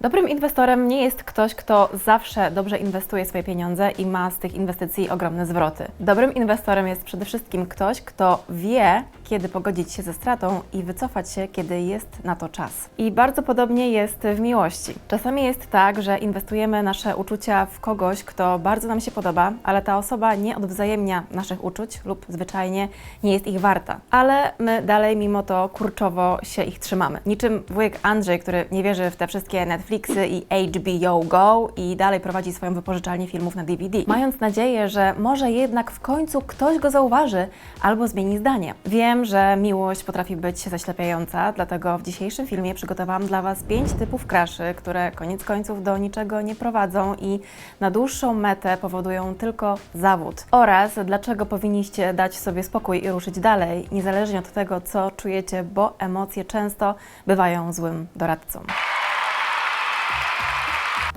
Dobrym inwestorem nie jest ktoś, kto zawsze dobrze inwestuje swoje pieniądze i ma z tych inwestycji ogromne zwroty. Dobrym inwestorem jest przede wszystkim ktoś, kto wie, kiedy pogodzić się ze stratą i wycofać się, kiedy jest na to czas. I bardzo podobnie jest w miłości. Czasami jest tak, że inwestujemy nasze uczucia w kogoś, kto bardzo nam się podoba, ale ta osoba nie odwzajemnia naszych uczuć lub zwyczajnie nie jest ich warta. Ale my dalej mimo to kurczowo się ich trzymamy. Niczym wujek Andrzej, który nie wierzy w te wszystkie Netflixy i HBO Go i dalej prowadzi swoją wypożyczalnię filmów na DVD, mając nadzieję, że może jednak w końcu ktoś go zauważy albo zmieni zdanie. Wiem, że miłość potrafi być zaślepiająca, dlatego w dzisiejszym filmie przygotowałam dla Was pięć typów kraszy, które koniec końców do niczego nie prowadzą i na dłuższą metę powodują tylko zawód. Oraz dlaczego powinniście dać sobie spokój i ruszyć dalej, niezależnie od tego, co czujecie, bo emocje często bywają złym doradcą.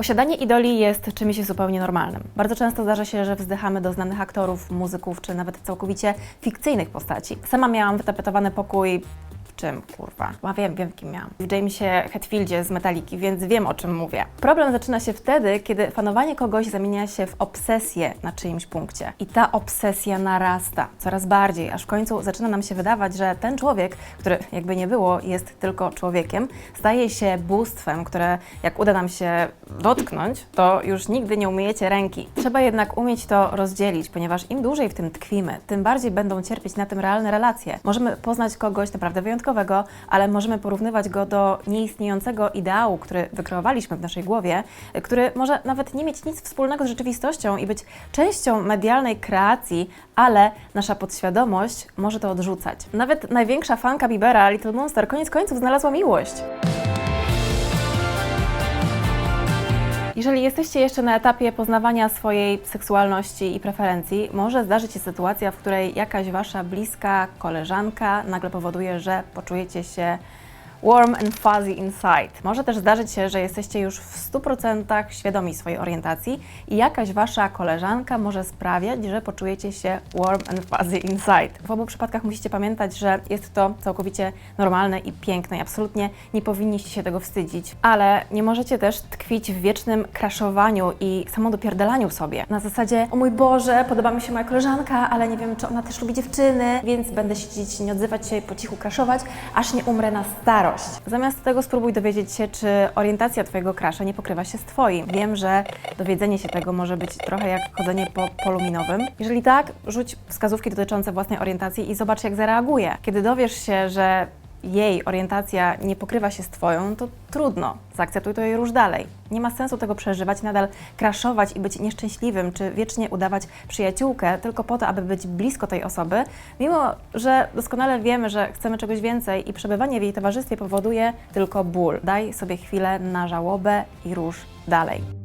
Posiadanie idoli jest czymś zupełnie normalnym. Bardzo często zdarza się, że wzdychamy do znanych aktorów, muzyków, czy nawet całkowicie fikcyjnych postaci. Sama miałam wytapetowany pokój kurwa? A wiem, wiem, kim miałam. W Jamesie Hetfieldzie z Metaliki, więc wiem, o czym mówię. Problem zaczyna się wtedy, kiedy fanowanie kogoś zamienia się w obsesję na czyimś punkcie. I ta obsesja narasta coraz bardziej, aż w końcu zaczyna nam się wydawać, że ten człowiek, który jakby nie było, jest tylko człowiekiem, staje się bóstwem, które jak uda nam się dotknąć, to już nigdy nie umyjecie ręki. Trzeba jednak umieć to rozdzielić, ponieważ im dłużej w tym tkwimy, tym bardziej będą cierpieć na tym realne relacje. Możemy poznać kogoś naprawdę wyjątkowego, ale możemy porównywać go do nieistniejącego ideału, który wykreowaliśmy w naszej głowie, który może nawet nie mieć nic wspólnego z rzeczywistością i być częścią medialnej kreacji, ale nasza podświadomość może to odrzucać. Nawet największa fanka Biebera, Little Monster, koniec końców znalazła miłość. Jeżeli jesteście jeszcze na etapie poznawania swojej seksualności i preferencji, może zdarzyć się sytuacja, w której jakaś wasza bliska koleżanka nagle powoduje, że poczujecie się warm and fuzzy inside. Może też zdarzyć się, że jesteście już w 100% świadomi swojej orientacji i jakaś wasza koleżanka może sprawiać, że poczujecie się warm and fuzzy inside. W obu przypadkach musicie pamiętać, że jest to całkowicie normalne i piękne i absolutnie nie powinniście się tego wstydzić, ale nie możecie też tkwić w wiecznym kraszowaniu i samodopierdalaniu sobie. Na zasadzie, o mój Boże, podoba mi się moja koleżanka, ale nie wiem, czy ona też lubi dziewczyny, więc będę siedzieć, nie odzywać się po cichu kraszować, aż nie umrę na Zamiast tego spróbuj dowiedzieć się, czy orientacja Twojego krasza nie pokrywa się z Twoim. Wiem, że dowiedzenie się tego może być trochę jak chodzenie po polu minowym. Jeżeli tak, rzuć wskazówki dotyczące własnej orientacji i zobacz, jak zareaguje. Kiedy dowiesz się, że jej orientacja nie pokrywa się z Twoją, to trudno, zaakceptuj to i rusz dalej. Nie ma sensu tego przeżywać, nadal kraszować i być nieszczęśliwym, czy wiecznie udawać przyjaciółkę tylko po to, aby być blisko tej osoby, mimo że doskonale wiemy, że chcemy czegoś więcej i przebywanie w jej towarzystwie powoduje tylko ból. Daj sobie chwilę na żałobę i rusz dalej.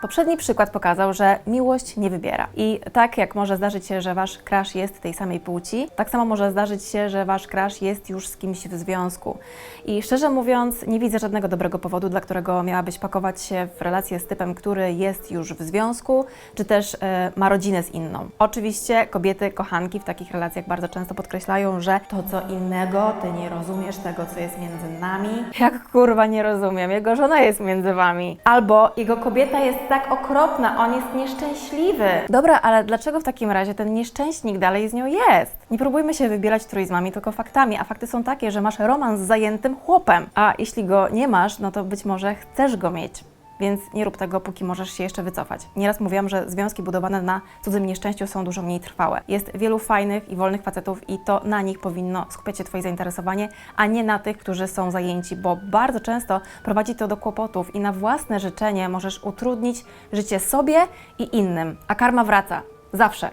Poprzedni przykład pokazał, że miłość nie wybiera. I tak jak może zdarzyć się, że wasz crush jest tej samej płci, tak samo może zdarzyć się, że wasz crush jest już z kimś w związku. I szczerze mówiąc, nie widzę żadnego dobrego powodu, dla którego miałabyś pakować się w relację z typem, który jest już w związku, czy też e, ma rodzinę z inną. Oczywiście kobiety, kochanki w takich relacjach bardzo często podkreślają, że to co innego, ty nie rozumiesz tego, co jest między nami. Jak kurwa nie rozumiem, jego żona jest między wami. Albo jego kobieta jest tak okropna, on jest nieszczęśliwy. Dobra, ale dlaczego w takim razie ten nieszczęśnik dalej z nią jest? Nie próbujmy się wybierać truizmami, tylko faktami, a fakty są takie, że masz romans z zajętym chłopem, a jeśli go nie masz, no to być może chcesz go mieć. Więc nie rób tego, póki możesz się jeszcze wycofać. Nieraz mówiłam, że związki budowane na cudzym nieszczęściu są dużo mniej trwałe. Jest wielu fajnych i wolnych facetów i to na nich powinno skupiać się Twoje zainteresowanie, a nie na tych, którzy są zajęci, bo bardzo często prowadzi to do kłopotów i na własne życzenie możesz utrudnić życie sobie i innym. A karma wraca. Zawsze.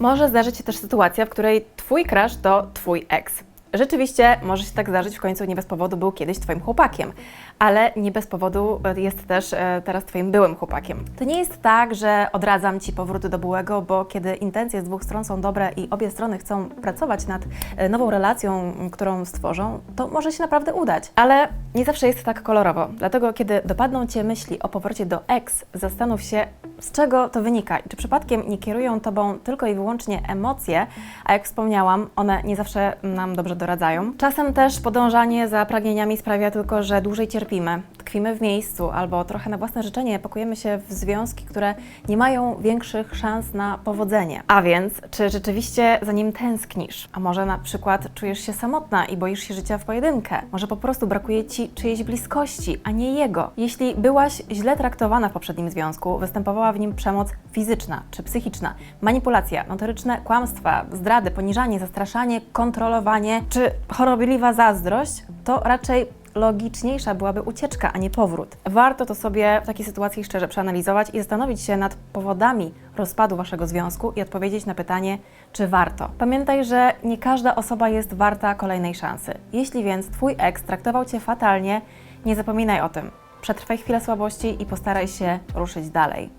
Może zdarzyć się też sytuacja, w której Twój crush to Twój ex. Rzeczywiście może się tak zdarzyć, w końcu nie bez powodu był kiedyś Twoim chłopakiem, ale nie bez powodu jest też e, teraz Twoim byłym chłopakiem. To nie jest tak, że odradzam Ci powrót do byłego, bo kiedy intencje z dwóch stron są dobre i obie strony chcą pracować nad e, nową relacją, którą stworzą, to może się naprawdę udać. Ale nie zawsze jest tak kolorowo, dlatego kiedy dopadną Cię myśli o powrocie do ex, zastanów się, z czego to wynika i czy przypadkiem nie kierują Tobą tylko i wyłącznie emocje, a jak wspomniałam, one nie zawsze nam dobrze doradzają. Czasem też podążanie za pragnieniami sprawia tylko, że dłużej cierpimy, tkwimy w miejscu albo trochę na własne życzenie pakujemy się w związki, które nie mają większych szans na powodzenie. A więc, czy rzeczywiście za nim tęsknisz? A może na przykład czujesz się samotna i boisz się życia w pojedynkę? Może po prostu brakuje ci czyjejś bliskości, a nie jego? Jeśli byłaś źle traktowana w poprzednim związku, występowała w nim przemoc fizyczna czy psychiczna, manipulacja, notoryczne kłamstwa, zdrady, poniżanie, zastraszanie, kontrolowanie czy chorobliwa zazdrość, to raczej logiczniejsza byłaby ucieczka, a nie powrót. Warto to sobie w takiej sytuacji szczerze przeanalizować i zastanowić się nad powodami rozpadu waszego związku i odpowiedzieć na pytanie, czy warto. Pamiętaj, że nie każda osoba jest warta kolejnej szansy. Jeśli więc twój ex traktował cię fatalnie, nie zapominaj o tym. Przetrwaj chwilę słabości i postaraj się ruszyć dalej.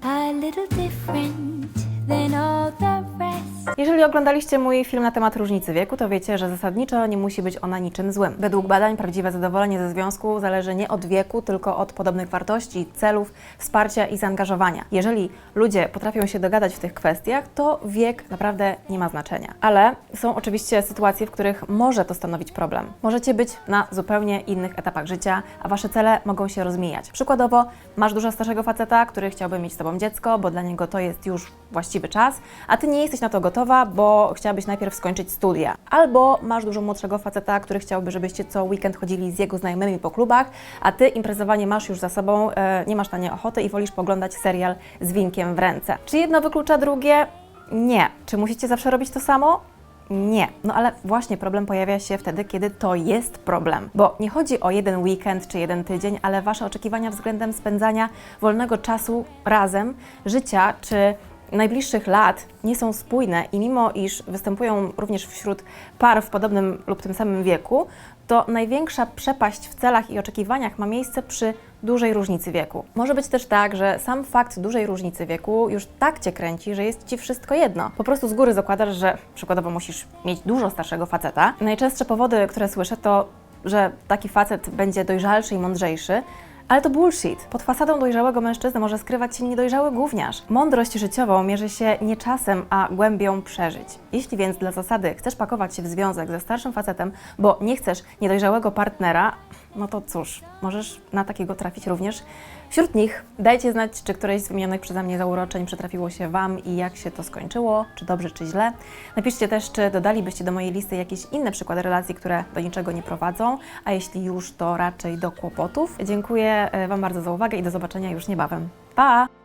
Jeżeli oglądaliście mój film na temat różnicy wieku, to wiecie, że zasadniczo nie musi być ona niczym złym. Według badań prawdziwe zadowolenie ze związku zależy nie od wieku, tylko od podobnych wartości, celów, wsparcia i zaangażowania. Jeżeli ludzie potrafią się dogadać w tych kwestiach, to wiek naprawdę nie ma znaczenia. Ale są oczywiście sytuacje, w których może to stanowić problem. Możecie być na zupełnie innych etapach życia, a wasze cele mogą się rozmijać. Przykładowo, masz dużo starszego faceta, który chciałby mieć z tobą dziecko, bo dla niego to jest już właściwy czas, a ty nie jesteś na to bo chciałabyś najpierw skończyć studia. Albo masz dużo młodszego faceta, który chciałby, żebyście co weekend chodzili z jego znajomymi po klubach, a ty imprezowanie masz już za sobą, e, nie masz na nie ochoty i wolisz poglądać serial z winkiem w ręce. Czy jedno wyklucza drugie? Nie. Czy musicie zawsze robić to samo? Nie. No ale właśnie problem pojawia się wtedy, kiedy to jest problem. Bo nie chodzi o jeden weekend czy jeden tydzień, ale wasze oczekiwania względem spędzania wolnego czasu razem, życia czy najbliższych lat nie są spójne i mimo iż występują również wśród par w podobnym lub tym samym wieku, to największa przepaść w celach i oczekiwaniach ma miejsce przy dużej różnicy wieku. Może być też tak, że sam fakt dużej różnicy wieku już tak cię kręci, że jest ci wszystko jedno. Po prostu z góry zakładasz, że przykładowo musisz mieć dużo starszego faceta. Najczęstsze powody, które słyszę, to że taki facet będzie dojrzalszy i mądrzejszy, ale to bullshit. Pod fasadą dojrzałego mężczyzny może skrywać się niedojrzały gówniarz. Mądrość życiową mierzy się nie czasem, a głębią przeżyć. Jeśli więc dla zasady chcesz pakować się w związek ze starszym facetem, bo nie chcesz niedojrzałego partnera, no to cóż, możesz na takiego trafić również wśród nich. Dajcie znać, czy któreś z wymienionych przeze mnie zauroczeń przytrafiło się Wam i jak się to skończyło, czy dobrze, czy źle. Napiszcie też, czy dodalibyście do mojej listy jakieś inne przykłady relacji, które do niczego nie prowadzą, a jeśli już, to raczej do kłopotów. Dziękuję e, Wam bardzo za uwagę i do zobaczenia już niebawem. Pa!